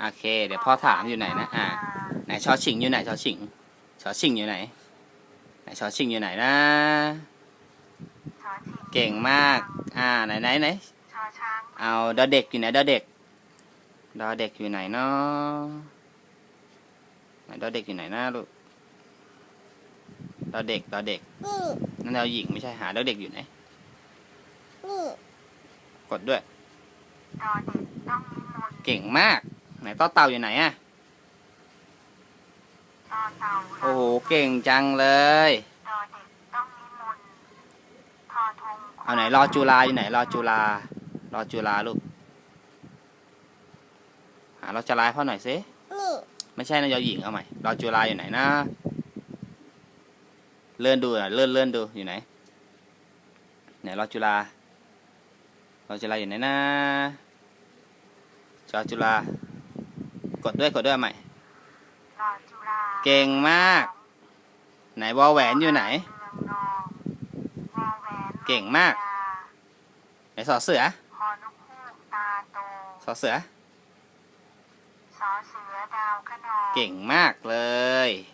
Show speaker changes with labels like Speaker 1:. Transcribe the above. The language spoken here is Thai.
Speaker 1: โอเค เดี๋ยวพ่อถามอยู่ไหนนะ อ่า ไหนชอชิงอยู่ไหนชอชิงชอชิงอยู่ไหน ไหนชอชิงอยู่ไหนนะ
Speaker 2: ชอชิง
Speaker 1: เก่งมาก อ่า ไหนไหนไหน
Speaker 2: ชอช้าง
Speaker 1: เอาดอเด็กอยู่ไหนดอเด็ก ดอเด็กอยู่ไหนเนาะไหนดอเด็กอยู่ไหนนะลูก ดอเด็ก ดอเด็ก
Speaker 3: นี่
Speaker 1: นั่นดอหญิงไม่ใช่หาดอเด็กอยู่ไหน
Speaker 3: นี่
Speaker 1: กดด้วย
Speaker 2: ดอเด็กต้องนิมนต์
Speaker 1: เก่งมาก ไหนต่อเต่าอยู่ไหนอะ
Speaker 2: ต่อเต่า
Speaker 1: โอ้โหเก่งจังเลย
Speaker 2: ดอเด็กต้องนิมนต์ทอทง
Speaker 1: เอาไหนรอจุฬาอยู่ไหนรอจุฬารอจุฬาลูกหารอจุฬาให้พ่อหน่อยสิ
Speaker 3: นี่
Speaker 1: ไม่ใช่นะยอหญิงเอาใหม่รอจุฬาอยู่ไหนนะ เลื่อนดูนะเลื่อนเลื่อนดูอยู่ไหนไหนรอจุฬารอจุฬาอยู่ไหนนะจอจุฬา กดด้วยกดด้วยเอาใหม่
Speaker 2: รอจุฬา
Speaker 1: เก่งมาก ไหนวอแหวนอยู่ไหน
Speaker 2: เมืองนองวอแหวน
Speaker 1: เก่งมาก ไหนสอเสือ
Speaker 2: ฮอนกฮูกตาโต
Speaker 1: สอเสือ
Speaker 2: สอเสือดาวขนอง
Speaker 1: เก่งมากเลย
Speaker 2: ปอปันสะอา